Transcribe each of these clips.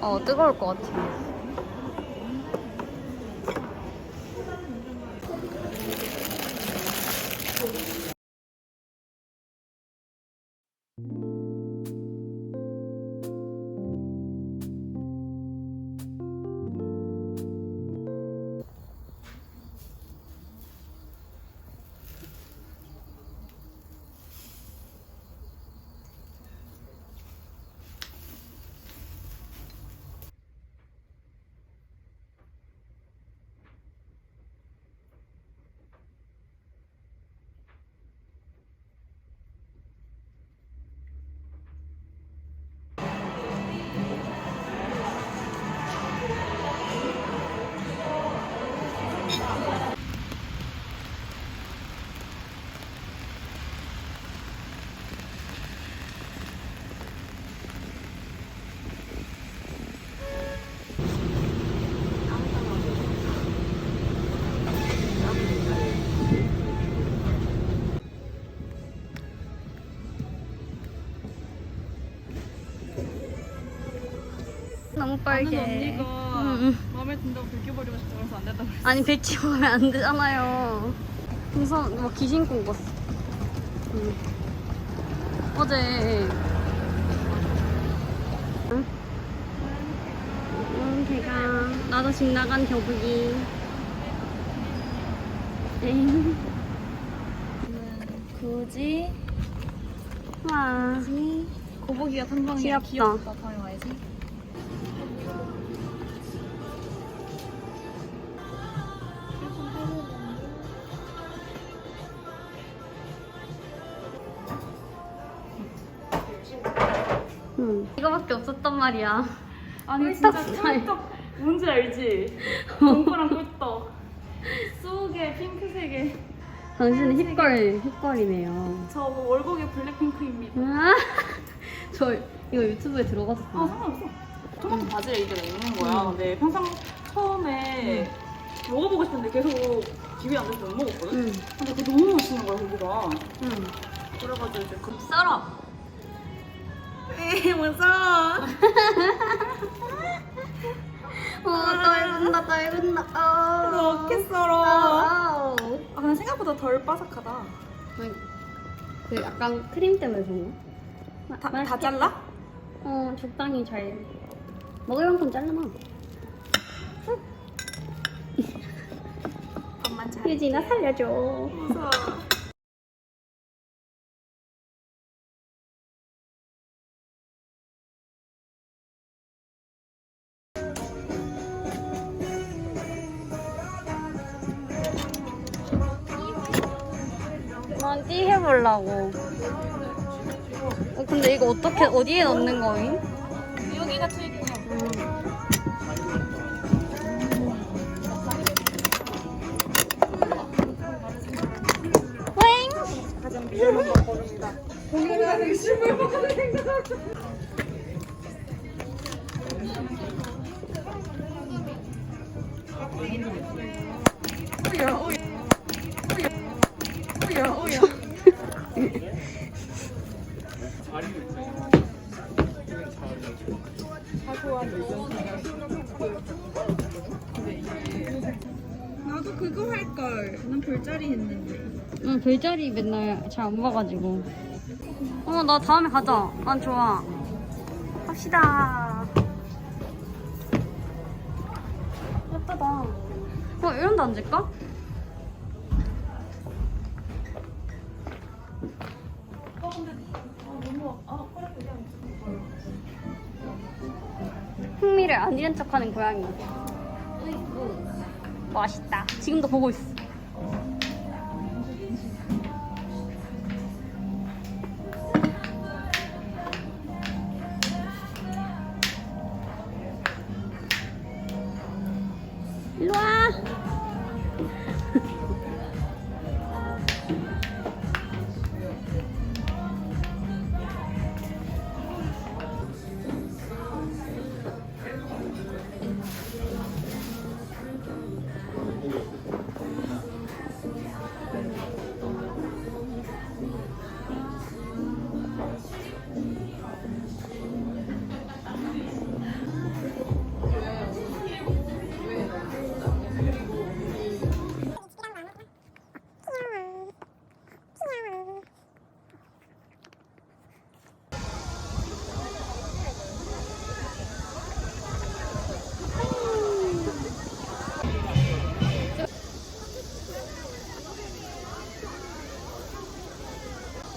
어 뜨거울 것 같아. 너무 빨개. 아는 언니가 응. 마음에 든다고 들켜버리고 싶다 그래서 안 된다고 그랬어. 아니 보면 안 되잖아요. 그래서 뭐 귀신 꿈 꿨어. 응. 어제 응? 응, 걔가 나도 집 나간 겨북이. 에잉. 굳이 와. 거북이가 탐방이 귀엽다. 귀엽다. 다음에 와야지. 응. 이거밖에 없었단 말이야. 아니 꿀떡 진짜 스타일. 꿀떡 뭔지 알지? 동그란 꿀떡 쑥에 핑크색에 당신은 힙걸, 힙걸이네요. 저 월곡의 블랙핑크입니다. 아, 저 이거 유튜브에 아 들어갔었어요. 상관없어. 토마토 바질 얘기가 있는 거야. 근데 평상 처음에 먹어보고 싶은데 계속 기회 안 돼서 못 먹었거든. 응, 근데 그게 너무 맛있는 거야 고기가. 응. 그래가지고 이제 그 썰어. 에이 무서워. 어, 떨군다, 떨군다. 어. 어떻게 썰어? 아, 아 근데 생각보다 덜 바삭하다. 그 약간 크림 때문에 그런가? 다, 다 맛있겠다. 잘라? 어, 적당히 잘. 먹을 만큼 잘라놔. 밥만 잘. 유진아 살려줘. 무서워. 난띠 해보려고. 어, 근데 이거 어떻게, 어디에 넣는 거임? 여기가 트위크야. 웽! 나도 그거 할걸. 난 별자리 했는데. 응, 별자리 맨날 잘 안 봐가지고. 어, 나 다음에 가자. 난 좋아. 갑시다. 예쁘다. 어, 이런 데 앉을까? 흥미를 안 잃은 척하는 고양이. 맛있다. 지금도 보고 있어.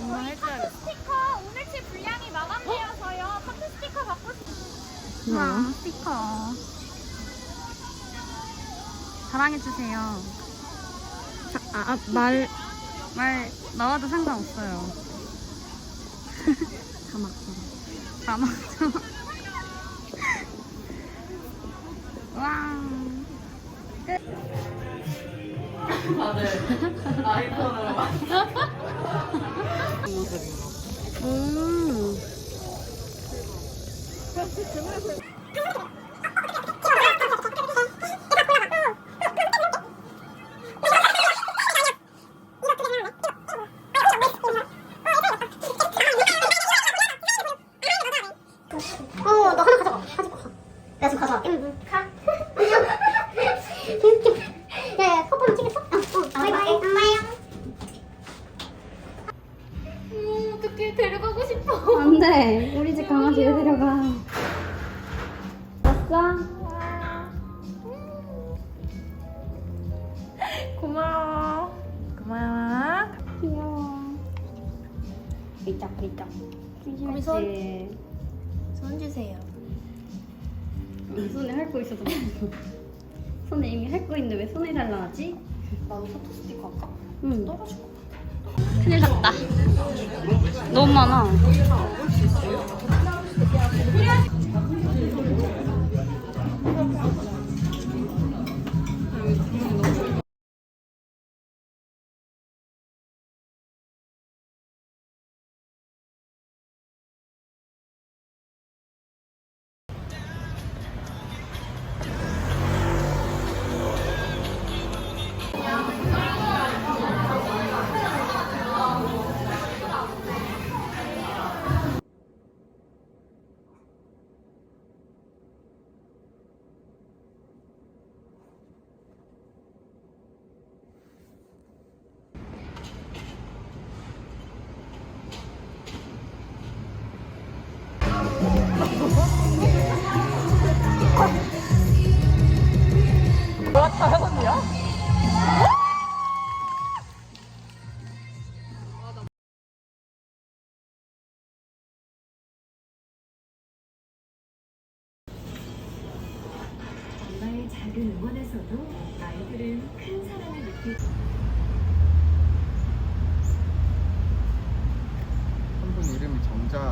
주문해줘야겠어. 스티커 오늘 치 분량이 마감되어서요. 커트 스티커 받고 싶어요. 와, 스티커. 자랑해주세요. 아, 아, 말. 말 나와도 상관없어요. 자막, 자막. 자막, 자막. 어, 너 하나 데려가고 싶어. 안 돼. 우리 집 강아지 왜 데려가? 왔어? 고마워. 고마워. 귀여워. 삐짝삐짝. 우리 심심했지? 손 주세요. 이 손에 핥고 있어서 손에 이미 핥고 있는데 왜 손에 달라 하지? 나도 포토 스티커 할까? 응. 떨어질 것 큰일 났다. 너무 많아. 작은 응원에서도 아이들은 큰 사랑을 느끼고 한 분 이름이 정자